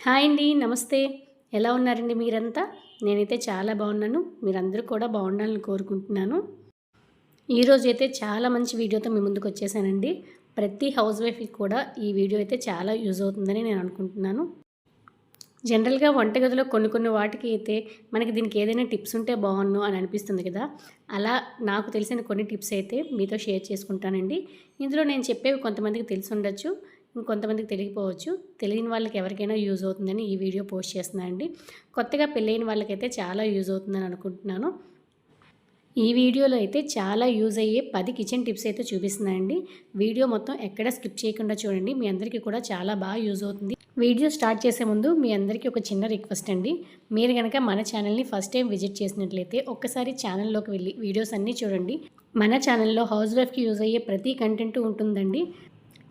Hi అండి నమస్తే. ఎలా ఉన్నారండి మీరంతా? నేనైతే చాలా బాగున్నాను. మీరందరూ కూడా బాగుండాలని కోరుకుంటున్నాను. ఈరోజు అయితే చాలా మంచి వీడియోతో మీ ముందుకు వచ్చేసానండి. ప్రతి హౌస్ వైఫ్కి కూడా ఈ వీడియో అయితే చాలా యూజ్ అవుతుందని నేను అనుకుంటున్నాను. జనరల్గా వంటగదిలో కొన్ని కొన్ని వాటికి అయితే మనకి దీనికి ఏదైనా టిప్స్ ఉంటే బాగున్ను అని అనిపిస్తుంది కదా. అలా నాకు తెలిసిన కొన్ని టిప్స్ అయితే మీతో షేర్ చేసుకుంటానండి. ఇందులో నేను చెప్పేవి కొంతమందికి తెలిసి ఉండొచ్చు. ఇంకొంతమందికి తెలియకపోవచ్చు. తెలియని వాళ్ళకి ఎవరికైనా యూజ్ అవుతుందని ఈ వీడియో పోస్ట్ చేస్తున్నాను అండి. కొత్తగా పెళ్ళైన వాళ్ళకైతే చాలా యూజ్ అవుతుందని అనుకుంటున్నాను. ఈ వీడియోలో అయితే చాలా యూజ్ అయ్యే పది కిచెన్ టిప్స్ అయితే చూపిస్తున్నాయండి వీడియో మొత్తం ఎక్కడ స్కిప్ చేయకుండా చూడండి. మీ అందరికీ కూడా చాలా బాగా యూజ్ అవుతుంది. వీడియో స్టార్ట్ చేసే ముందు మీ అందరికీ ఒక చిన్న రిక్వెస్ట్ అండి. మీరు కనుక మన ఛానల్ని ఫస్ట్ టైం విజిట్ చేసినట్లయితే ఒక్కసారి ఛానల్లోకి వెళ్ళి వీడియోస్ అన్నీ చూడండి. మన ఛానల్లో హౌస్ వైఫ్కి యూజ్ అయ్యే ప్రతి కంటెంట్ ఉంటుందండి.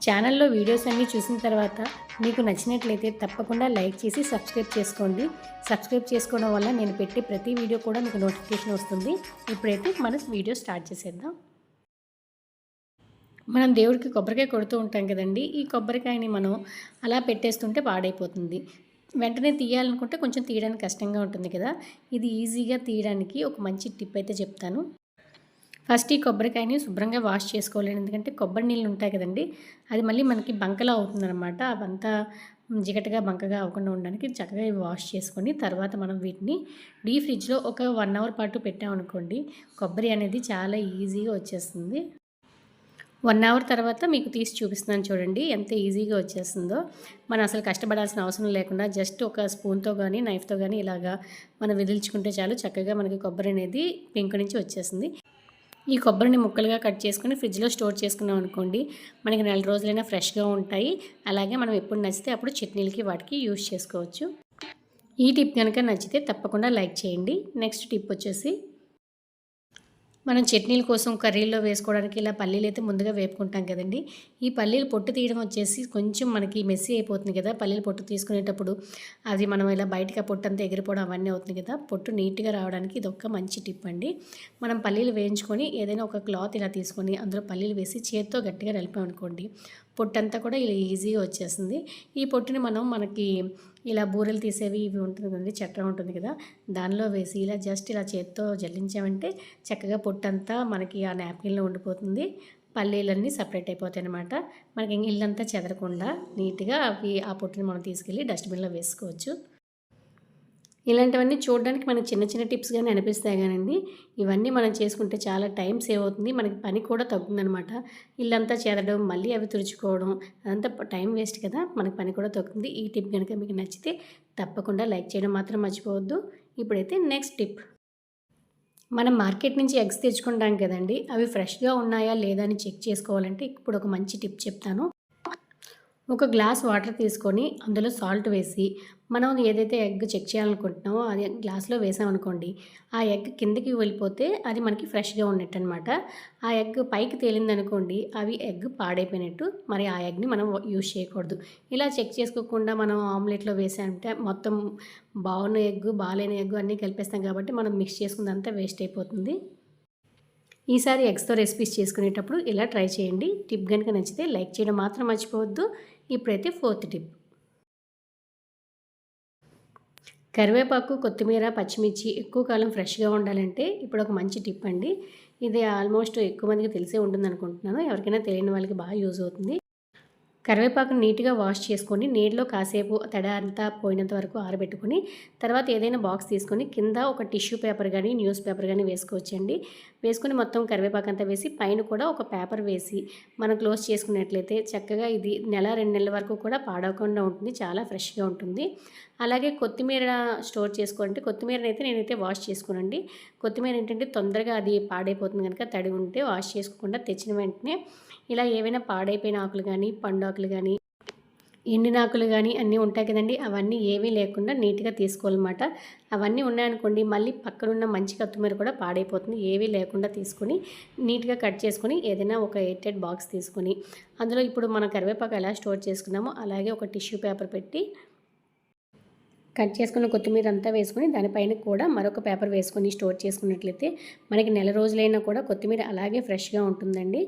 ఛానల్లో వీడియోస్ అన్నీ చూసిన తర్వాత మీకు నచ్చినట్లయితే తప్పకుండా లైక్ చేసి సబ్స్క్రైబ్ చేసుకోండి. సబ్స్క్రైబ్ చేసుకోవడం వల్ల నేను పెట్టే ప్రతి వీడియో కూడా మీకు నోటిఫికేషన్ వస్తుంది. ఇప్పుడైతే మనం వీడియో స్టార్ట్ చేసేద్దాం. మనం దేవుడికి కొబ్బరికాయ కొడుతూ ఉంటాం కదండి. ఈ కొబ్బరికాయని మనం అలా పెట్టేస్తుంటే పాడైపోతుంది. వెంటనే తీయాలనుకుంటే కొంచెం తీయడానికి కష్టంగా ఉంటుంది కదా. ఇది ఈజీగా తీయడానికి ఒక మంచి టిప్ అయితే చెప్తాను. ఫస్ట్ ఈ కొబ్బరికాయని శుభ్రంగా వాష్ చేసుకోవాలి ఎందుకంటే కొబ్బరి నీళ్ళు ఉంటాయి కదండి. అది మళ్ళీ మనకి బంకలా అవుతుందన్నమాట. అవంతా జిగటగా బంకగా అవ్వకుండా ఉండడానికి చక్కగా ఇవి వాష్ చేసుకొని తర్వాత మనం వీటిని డీ ఫ్రిడ్జ్లో ఒక వన్ అవర్ పాటు పెట్టామనుకోండి కొబ్బరి అనేది చాలా ఈజీగా వచ్చేస్తుంది. వన్ అవర్ తర్వాత మీకు తీసి చూపిస్తున్నాను చూడండి ఎంత ఈజీగా వచ్చేస్తుందో. మనం అసలు కష్టపడాల్సిన అవసరం లేకుండా జస్ట్ ఒక స్పూన్తో కానీ నైఫ్తో కానీ ఇలాగా మనం విదిల్చుకుంటే చాలు చక్కగా మనకి కొబ్బరి అనేది పెంకు నుంచి వచ్చేస్తుంది. ఈ కొబ్బరిని ముక్కలుగా కట్ చేసుకుని ఫ్రిడ్జ్లో స్టోర్ చేసుకున్నాం అనుకోండి మనకి నెల రోజులైనా ఫ్రెష్గా ఉంటాయి. అలాగే మనం ఎప్పుడు నచ్చితే అప్పుడు చట్నీలకి వాటికి యూజ్ చేసుకోవచ్చు. ఈ టిప్ కనుక నచ్చితే తప్పకుండా లైక్ చేయండి. నెక్స్ట్ టిప్ వచ్చేసి మనం చట్నీల కోసం కర్రీల్లో వేసుకోవడానికి ఇలా పల్లీలు అయితే ముందుగా వేపుకుంటాం కదండి. ఈ పల్లీలు పొట్టు తీయడం వచ్చేసి కొంచెం మనకి మెస్సీ అయిపోతుంది కదా. పల్లీలు పొట్టు తీసుకునేటప్పుడు అది మనం ఇలా బయటకు పొట్టు అంతా ఎగిరిపోవడం అవన్నీ అవుతుంది కదా. పొట్టు నీట్గా రావడానికి ఇది ఒక మంచి టిప్ అండి. మనం పల్లీలు వేయించుకొని ఏదైనా ఒక క్లాత్ ఇలా తీసుకొని అందులో పల్లీలు వేసి చేత్తో గట్టిగా నలిపామనుకోండి పొట్టంతా కూడా ఇలా ఈజీగా వచ్చేస్తుంది. ఈ పొట్టుని మనం మనకి ఇలా బూరెలు తీసేవి ఇవి ఉంటుంది కదండి చట్రం ఉంటుంది కదా దానిలో వేసి ఇలా జస్ట్ ఇలా చేత్తో జల్లించామంటే చక్కగా పొట్టంతా మనకి ఆ నాప్కిన్లో ఉండిపోతుంది. పల్లీలన్నీ సపరేట్ అయిపోతాయి అనమాట మనకి ఇల్లంతా చెదరకుండా నీట్గా అవి ఆ పొట్టుని మనం తీసుకెళ్ళి డస్ట్బిన్లో వేసుకోవచ్చు. ఇలాంటివన్నీ చూడడానికి మనకి చిన్న చిన్న టిప్స్ కానీ అనిపిస్తాయి కానండి. ఇవన్నీ మనం చేసుకుంటే చాలా టైం సేవ్ అవుతుంది. మనకి పని కూడా తగ్గుతుందనమాట ఇల్లంతా చేరడం మళ్ళీ అవి తుడుచుకోవడం అదంతా టైం వేస్ట్ కదా. మనకి పని కూడా తగ్గుతుంది. ఈ టిప్ కనుక మీకు నచ్చితే తప్పకుండా లైక్ చేయడం మాత్రం మర్చిపోవద్దు. ఇప్పుడైతే నెక్స్ట్ టిప్. మనం మార్కెట్ నుంచి ఎగ్స్ తెచ్చుకుంటాం కదండి. అవి ఫ్రెష్గా ఉన్నాయా లేదా అని చెక్ చేసుకోవాలంటే ఇప్పుడు ఒక మంచి టిప్ చెప్తాను. ఒక గ్లాస్ వాటర్ తీసుకొని అందులో సాల్ట్ వేసి మనం ఏదైతే ఎగ్ చెక్ చేయాలనుకుంటున్నామో అది గ్లాస్లో వేసామనుకోండి ఆ ఎగ్ కిందకి వెళ్ళిపోతే అది మనకి ఫ్రెష్గా ఉన్నట్టు అనమాట ఆ ఎగ్ పైకి తేలిందనుకోండి అవి ఎగ్ పాడైపోయినట్టు మరి ఆ ఎగ్ని మనం యూజ్ చేయకూడదు. ఇలా చెక్ చేసుకోకుండా మనం ఆమ్లెట్లో వేసామంటే మొత్తం బాగున్న ఎగ్ బాగాలేని ఎగ్ అన్నీ కలిపేస్తాం కాబట్టి మనం మిక్స్ చేసుకుందంతా వేస్ట్ అయిపోతుంది. ఈసారి ఎగ్స్తో రెసిపీస్ చేసుకునేటప్పుడు ఇలా ట్రై చేయండి. టిప్ కనుక నచ్చితే లైక్ చేయడం మాత్రం మర్చిపోవద్దు. ఇప్పుడైతే ఫోర్త్ టిప్. కరివేపాకు కొత్తిమీర పచ్చిమిర్చి ఎక్కువ కాలం ఫ్రెష్గా ఉండాలంటే ఇప్పుడు ఒక మంచి టిప్ అండి. ఇది ఆల్మోస్ట్ ఎక్కువ మందికి తెలిసే ఉంటుంది అనుకుంటున్నాను ఎవరికైనా తెలియని వాళ్ళకి బాగా యూజ్ అవుతుంది. కరివేపాకును నీట్గా వాష్ చేసుకొని నీటిలో కాసేపు తడ అంతా పోయినంత వరకు ఆరబెట్టుకొని తర్వాత ఏదైనా బాక్స్ తీసుకొని కింద ఒక టిష్యూ పేపర్ కానీ న్యూస్ పేపర్ కానీ వేసుకోవచ్చండి. వేసుకొని మొత్తం కరివేపాకు అంతా వేసి పైన కూడా ఒక పేపర్ వేసి మనం క్లోజ్ చేసుకున్నట్లయితే చక్కగా ఇది నెల రెండు నెలల వరకు కూడా పాడవకుండా ఉంటుంది చాలా ఫ్రెష్గా ఉంటుంది. అలాగే కొత్తిమీర స్టోర్ చేసుకోవాలంటే కొత్తిమీరని అయితే నేనైతే వాష్ చేసుకోనండి. కొత్తిమీర ఏంటంటే తొందరగా అది పాడైపోతుంది కనుక తడి ఉంటే వాష్ చేసుకోకుండా తెచ్చిన వెంటనే ఇలా ఏవైనా పాడైపోయిన ఆకులు కానీ పండు ఆకులు కానీ ఎండినాకులు కానీ అన్నీ ఉంటాయి కదండి. అవన్నీ ఏమీ లేకుండా నీట్గా తీసుకోవాలన్నమాట. అవన్నీ ఉన్నాయనుకోండి మళ్ళీ పక్కనున్న మంచి కొత్తిమీర కూడా పాడైపోతుంది. ఏవీ లేకుండా తీసుకొని నీట్గా కట్ చేసుకొని ఏదైనా ఒక ఎయిటెడ్ బాక్స్ తీసుకొని అందులో ఇప్పుడు మన కరివేపాకు ఎలా స్టోర్ చేసుకున్నామో అలాగే ఒక టిష్యూ పేపర్ పెట్టి కట్ చేసుకున్న కొత్తిమీర అంతా వేసుకొని దానిపైన కూడా మరొక పేపర్ వేసుకొని స్టోర్ చేసుకున్నట్లయితే మనకి నెల రోజులైనా కూడా కొత్తిమీర అలాగే ఫ్రెష్గా ఉంటుందండి.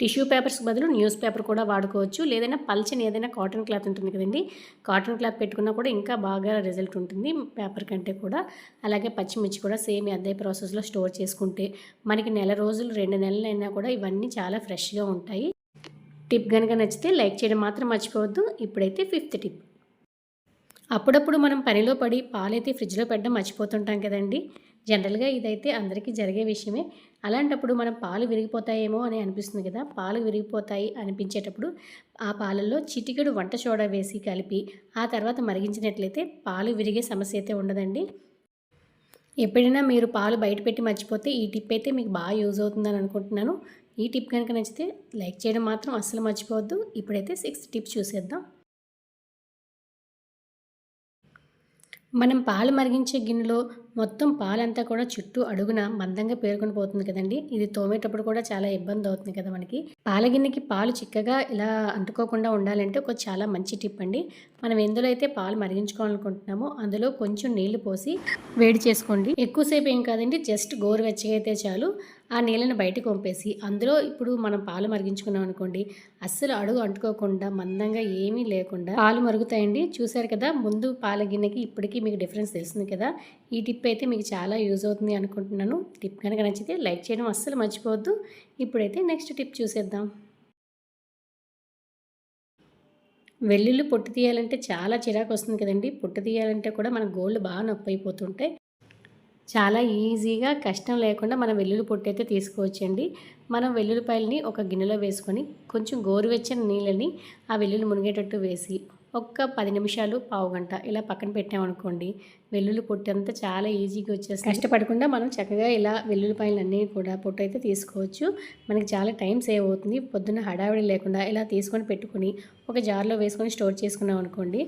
టిష్యూ పేపర్స్ బదులు న్యూస్ పేపర్ కూడా వాడుకోవచ్చు. లేదైనా పల్చని ఏదైనా కాటన్ క్లాత్ ఉంటుంది కదండి. కాటన్ క్లాత్ పెట్టుకున్నా కూడా ఇంకా బాగా రిజల్ట్ ఉంటుంది పేపర్ కంటే కూడా. అలాగే పచ్చిమిర్చి కూడా సేమ్ అదే ప్రాసెస్లో స్టోర్ చేసుకుంటే మనకి నెల రోజులు రెండు నెలలైనా కూడా ఇవన్నీ చాలా ఫ్రెష్గా ఉంటాయి. టిప్ కనుక నచ్చితే లైక్ చేయడం మాత్రం మర్చిపోవద్దు. ఇప్పుడైతే ఫిఫ్త్ టిప్. అప్పుడప్పుడు మనం పనిలో పడి పాలైతే ఫ్రిడ్జ్లో పెట్టడం మర్చిపోతుంటాం కదండి. జనరల్గా ఇదైతే అందరికీ జరిగే విషయమే. అలాంటప్పుడు మనం పాలు విరిగిపోతాయేమో అని అనిపిస్తుంది కదా! పాలు విరిగిపోతాయి అనిపించేటప్పుడు ఆ పాలల్లో చిటికెడు వంట సోడా వేసి కలిపి ఆ తర్వాత మరిగించినట్లయితే పాలు విరిగే సమస్య అయితే ఉండదండి. ఎప్పుడైనా మీరు పాలు బయట పెట్టి మర్చిపోతే ఈ టిప్ అయితే మీకు బాగా యూజ్ అవుతుందని అనుకుంటున్నాను. ఈ టిప్ కనుక నచ్చితే లైక్ చేయడం మాత్రం అస్సలు మర్చిపోవద్దు. ఇప్పుడైతే సిక్స్త్ టిప్ చూసేద్దాం. మనం పాలు మరిగించే గిన్నెలో మొత్తం పాలంతా కూడా చుట్టూ అడుగున మందంగా పేరుకొని పోతుంది కదండి. ఇది తోమేటప్పుడు కూడా చాలా ఇబ్బంది అవుతుంది కదా మనకి. పాలగిన్నెకి పాలు చిక్కగా ఇలా అంటుకోకుండా ఉండాలంటే ఒక చాలా మంచి టిప్ అండి. మనం ఎందులో అయితే పాలు మరిగించుకోవాలనుకుంటున్నామో అందులో కొంచెం నీళ్ళు పోసి వేడి చేసుకోండి. ఎక్కువసేపు ఏం కాదండి జస్ట్ గోరువెచ్చగా అయితే చాలు. ఆ నీళ్ళని బయటకు పంపేసి అందులో ఇప్పుడు మనం పాలు మరిగించుకున్నాం అనుకోండి అస్సలు అడుగు అంటుకోకుండా మందంగా ఏమీ లేకుండా పాలు మరుగుతాయండి. చూసారు కదా ముందు పాల గిన్నెకి ఇప్పటికీ మీకు డిఫరెన్స్ తెలిసింది కదా. ఈ టిప్ అయితే మీకు చాలా యూజ్ అవుతుంది అనుకుంటున్నాను. టిప్ కనుక నచ్చితే లైక్ చేయడం అస్సలు మర్చిపోవద్దు. ఇప్పుడైతే నెక్స్ట్ టిప్ చూసేద్దాం. వెల్లుల్లి పొట్టు తీయాలంటే చాలా చిరాకు వస్తుంది కదండి. పొట్టు తీయాలంటే కూడా మన గోల్డ్ బాగా నొప్పి అయిపోతుంటాయి. చాలా ఈజీగా కష్టం లేకుండా మనం వెల్లుల్లి పొట్టు అయితే తీసుకోవచ్చండి. మనం వెల్లుల్లిపాయలని ఒక గిన్నెలో వేసుకొని కొంచెం గోరువెచ్చని నీళ్ళని ఆ వెల్లుల్లి మునిగేటట్టు వేసి ఒక్క పది నిమిషాలు పావు గంట ఇలా పక్కన పెట్టామనుకోండి వెల్లుల్లి పొట్టు అంతా చాలా ఈజీగా వచ్చేస్తుంది. కష్టపడకుండా మనం చక్కగా ఇలా వెల్లుల్లిపాయలు అన్నీ కూడా పొట్టు అయితే తీసుకోవచ్చు. మనకి చాలా టైం సేవ్ అవుతుంది. పొద్దున్న హడావిడి లేకుండా ఇలా తీసుకొని పెట్టుకొని ఒక జార్లో వేసుకొని స్టోర్ చేసుకున్నాం అనుకోండి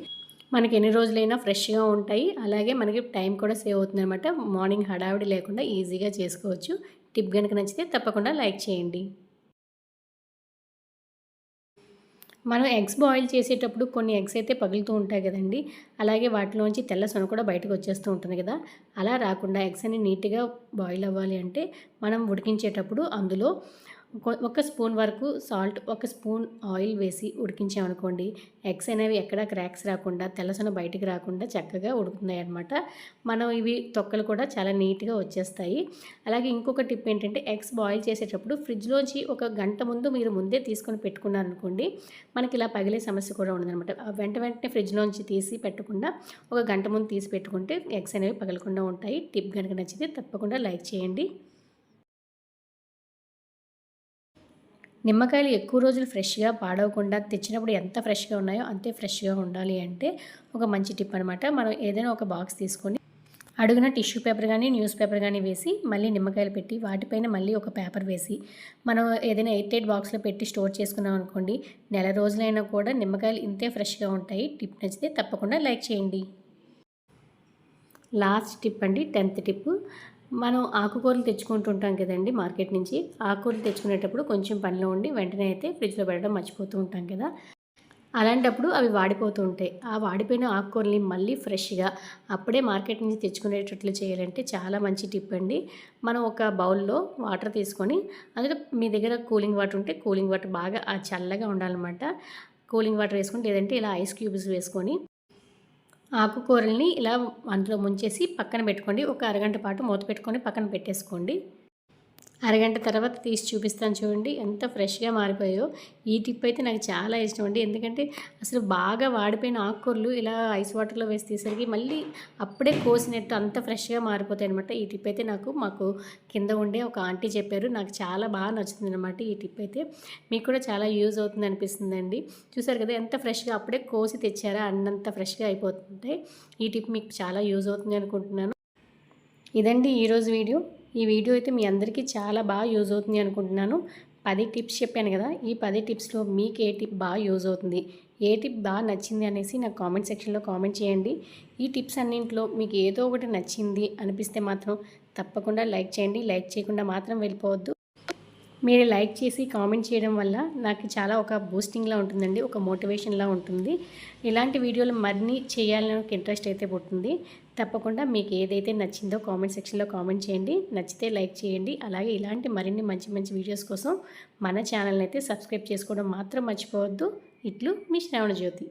మనకి ఎన్ని రోజులైనా ఫ్రెష్గా ఉంటాయి. అలాగే మనకి టైం కూడా సేవ్ అవుతుంది అనమాట మార్నింగ్ హడావిడి లేకుండా ఈజీగా చేసుకోవచ్చు. టిప్ కనుక నచ్చితే తప్పకుండా లైక్ చేయండి. మనం ఎగ్స్ బాయిల్ చేసేటప్పుడు కొన్ని ఎగ్స్ అయితే పగులుతూ ఉంటాయి కదండి. అలాగే వాటిలోంచి తెల్ల సొన కూడా బయటకు వచ్చేస్తూ ఉంటుంది కదా. అలా రాకుండా ఎగ్స్ అన్ని నీట్గా బాయిల్ అవ్వాలి అంటే మనం ఉడికించేటప్పుడు అందులో ఒక స్పూన్ వరకు సాల్ట్ ఒక స్పూన్ ఆయిల్ వేసి ఉడికించామనుకోండి ఎగ్స్ అనేవి ఎక్కడ క్రాక్స్ రాకుండా తెల్లసన బయటికి రాకుండా చక్కగా ఉడుకుతున్నాయి అనమాట మనం ఇవి తొక్కలు కూడా చాలా నీట్గా వచ్చేస్తాయి. అలాగే ఇంకొక టిప్ ఏంటంటే ఎగ్స్ బాయిల్ చేసేటప్పుడు ఫ్రిడ్జ్లోంచి ఒక గంట ముందు మీరు ముందే తీసుకొని పెట్టుకున్నారనుకోండి మనకి ఇలా పగిలే సమస్య కూడా ఉండదనమాట వెంట వెంటనే ఫ్రిడ్జ్లోంచి తీసి పెట్టకుండా ఒక గంట ముందు తీసి పెట్టుకుంటే ఎగ్స్ అనేవి పగలకుండా ఉంటాయి. టిప్ కనుక నచ్చితే తప్పకుండా లైక్ చేయండి. నిమ్మకాయలు ఎక్కువ రోజులు ఫ్రెష్గా పాడవకుండా తెచ్చినప్పుడు ఎంత ఫ్రెష్గా ఉన్నాయో అంతే ఫ్రెష్గా ఉండాలి అంటే ఒక మంచి టిప్ అనమాట మనం ఏదైనా ఒక బాక్స్ తీసుకొని అడుగున టిష్యూ పేపర్ కానీ న్యూస్ పేపర్ కానీ వేసి మళ్ళీ నిమ్మకాయలు పెట్టి వాటిపైన మళ్ళీ ఒక పేపర్ వేసి మనం ఏదైనా ఎయిట్ ఎయిట్ బాక్స్లో పెట్టి స్టోర్ చేసుకున్నాం అనుకోండి నెల రోజులైనా కూడా నిమ్మకాయలు ఇంతే ఫ్రెష్గా ఉంటాయి. టిప్ నచ్చితే తప్పకుండా లైక్ చేయండి. లాస్ట్ టిప్ అండి టెన్త్ టిప్. మనం ఆకుకూరలు తెచ్చుకుంటుంటాం కదండి మార్కెట్ నుంచి. ఆకుకూరలు తెచ్చుకునేటప్పుడు కొంచెం పనిలో ఉండి వెంటనే అయితే ఫ్రిడ్జ్లో పెట్టడం మర్చిపోతూ ఉంటాం కదా. అలాంటప్పుడు అవి వాడిపోతూ ఉంటాయి. ఆ వాడిపోయిన ఆకుకూరల్ని మళ్ళీ ఫ్రెష్గా అప్పుడే మార్కెట్ నుంచి తెచ్చుకునేటట్లు చేయాలంటే చాలా మంచి టిప్ అండి. మనం ఒక బౌల్లో వాటర్ తీసుకొని అందులో మీ దగ్గర కూలింగ్ వాటర్ ఉంటే కూలింగ్ వాటర్ బాగా చల్లగా ఉండాలన్నమాట. కూలింగ్ వాటర్ వేసుకుంటే లేదంటే ఇలా ఐస్ క్యూబ్స్ వేసుకొని ఆకుకూరల్ని ఇలా అందులో ముంచేసి పక్కన పెట్టుకోండి. ఒక అరగంట పాటు మూత పెట్టుకొని పక్కన పెట్టేసుకోండి. అరగంట తర్వాత తీసి చూపిస్తాను చూడండి. ఎంత ఫ్రెష్గా మారిపోయాయో. ఈ టిప్ అయితే నాకు చాలా ఇష్టం అండి. ఎందుకంటే అసలు బాగా వాడిపోయిన ఆకుకూరలు ఇలా ఐస్ వాటర్లో వేసి తీసరికి మళ్ళీ అప్పుడే కోసినట్టు అంత ఫ్రెష్గా మారిపోతాయి అనమాట ఈ టిప్ అయితే నాకు మాకు కింద ఉండే ఒక ఆంటీ చెప్పారు. నాకు చాలా బాగా నచ్చుతుంది అనమాట ఈ టిప్ అయితే. మీకు కూడా చాలా యూజ్ అవుతుంది అనిపిస్తుందండి. చూసారు కదా ఎంత ఫ్రెష్గా అప్పుడే కోసి తెచ్చారా? అన్నంత ఫ్రెష్గా అయిపోతుంటాయి ఈ టిప్ మీకు చాలా యూజ్ అవుతుంది అనుకుంటున్నాను. ఇదండి ఈరోజు వీడియో. ఈ వీడియో అయితే మీ అందరికీ చాలా బాగా యూజ్ అవుతుంది అనుకుంటున్నాను. పది టిప్స్ చెప్పాను కదా ఈ పది టిప్స్లో మీకు ఏ టిప్ బాగా యూజ్ అవుతుంది? ఏ టిప్ బాగా నచ్చింది అనేసి నాకు కామెంట్ సెక్షన్లో కామెంట్ చేయండి. ఈ టిప్స్ అన్నింటిలో మీకు ఏదో ఒకటి నచ్చింది అనిపిస్తే మాత్రం తప్పకుండా లైక్ చేయండి. లైక్ చేయకుండా మాత్రం వెళ్ళిపోవద్దు. మీరు లైక్ చేసి కామెంట్ చేయడం వల్ల నాకు చాలా ఒక బూస్టింగ్లా ఉంటుందండి ఒక మోటివేషన్లా ఉంటుంది. ఇలాంటి వీడియోలు మరిన్ని చేయాలని నాకు ఇంట్రెస్ట్ అయితే పుట్టింది. తప్పకుండా మీకు ఏదైతే నచ్చిందో కామెంట్ సెక్షన్లో కామెంట్ చేయండి. నచ్చితే లైక్ చేయండి. అలాగే ఇలాంటి మరిన్ని మంచి మంచి వీడియోస్ కోసం మన ఛానల్ని అయితే సబ్స్క్రైబ్ చేసుకోవడం మాత్రం మర్చిపోవద్దు. ఇట్లు మీ శ్రావణ జ్యోతి